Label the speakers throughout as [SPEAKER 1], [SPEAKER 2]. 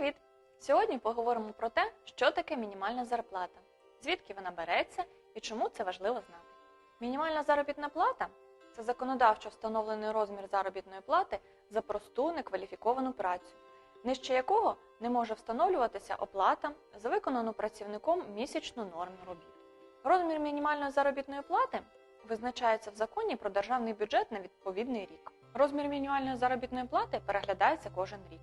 [SPEAKER 1] Привіт! Сьогодні поговоримо про те, що таке мінімальна зарплата, звідки вона береться і чому це важливо знати. Мінімальна заробітна плата це законодавчо встановлений розмір заробітної плати за просту некваліфіковану працю, нижче якого не може встановлюватися оплата за виконану працівником місячну норму робіт. Розмір мінімальної заробітної плати визначається в законі про державний бюджет на відповідний рік. Розмір мінімальної заробітної плати переглядається кожен рік.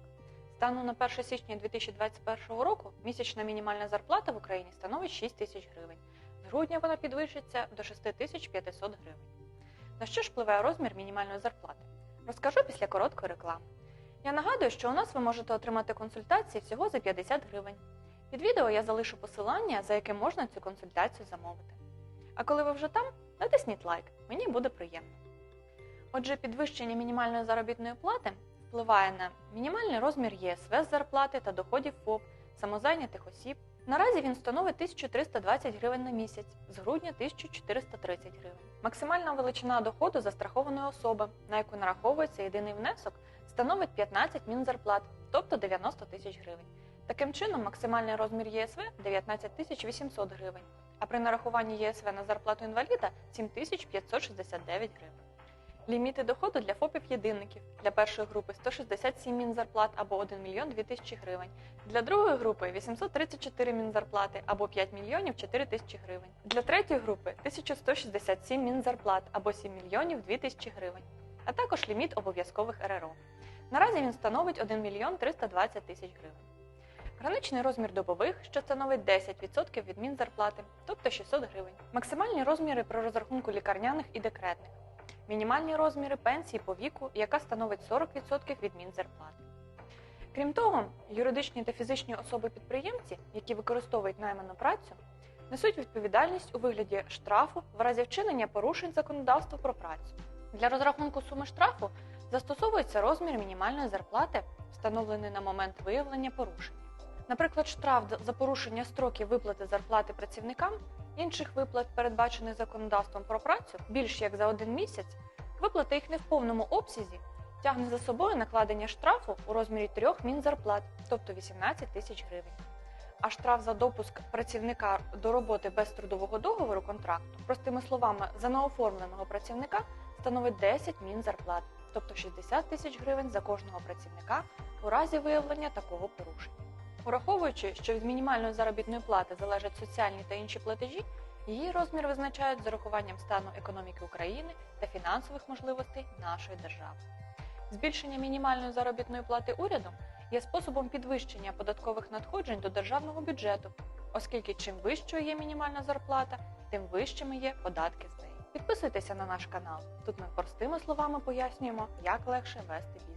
[SPEAKER 1] Станом на 1 січня 2021 року місячна мінімальна зарплата в Україні становить 6 тисяч гривень. З грудня вона підвищиться до 6500 гривень. На що ж впливає розмір мінімальної зарплати? Розкажу після короткої реклами. Я нагадую, що у нас ви можете отримати консультації всього за 50 гривень. Під відео я залишу посилання, за яким можна цю консультацію замовити. А коли ви вже там, натисніть лайк, мені буде приємно. Отже, підвищення мінімальної заробітної плати впливає на мінімальний розмір ЄСВ з зарплати та доходів ФОП, самозайнятих осіб. Наразі він становить 1320 гривень на місяць, з грудня 1430 гривень. Максимальна величина доходу застрахованої особи, на яку нараховується єдиний внесок, становить 15 мінзарплат, тобто 90 тисяч гривень. Таким чином, максимальний розмір ЄСВ 19 800 гривень, а при нарахуванні ЄСВ на зарплату інваліда 7569 гривень. Ліміти доходу для ФОПів-єдинників для першої групи 167 мінзарплат або 1 мільйон 2 тисячі гривень. Для другої групи 834 мінзарплати або 5 мільйонів 4 тисячі гривень. Для третьої групи 1167 мінзарплат або 7 мільйонів 2 тисячі гривень, а також ліміт обов'язкових РРО. Наразі він становить 1 мільйон 320 тисяч гривень. Граничний розмір добових, що становить 10% від мінзарплати, тобто 600 гривень. Максимальні розміри при розрахунку лікарняних і декретних. Мінімальні розміри пенсії по віку, яка становить 40% від мінзарплати. Крім того, юридичні та фізичні особи-підприємці, які використовують найману працю, несуть відповідальність у вигляді штрафу в разі вчинення порушень законодавства про працю. Для розрахунку суми штрафу застосовується розмір мінімальної зарплати, встановлений на момент виявлення порушення. Наприклад, штраф за порушення строків виплати зарплати працівникам, інших виплат, передбачених законодавством про працю, більш як за один місяць, виплата їх не в повному обсязі тягне за собою накладення штрафу у розмірі трьох мінзарплат, тобто 18 тисяч гривень. А штраф за допуск працівника до роботи без трудового договору контракту, простими словами, за неоформленого працівника становить 10 мінзарплат, тобто 60 тисяч гривень за кожного працівника у разі виявлення такого порушення. Ураховуючи, що від мінімальної заробітної плати залежать соціальні та інші платежі, її розмір визначають з урахуванням стану економіки України та фінансових можливостей нашої держави. Збільшення мінімальної заробітної плати урядом є способом підвищення податкових надходжень до державного бюджету, оскільки чим вищою є мінімальна зарплата, тим вищими є податки з неї. Підписуйтеся на наш канал. Тут ми простими словами пояснюємо, як легше вести бізнес.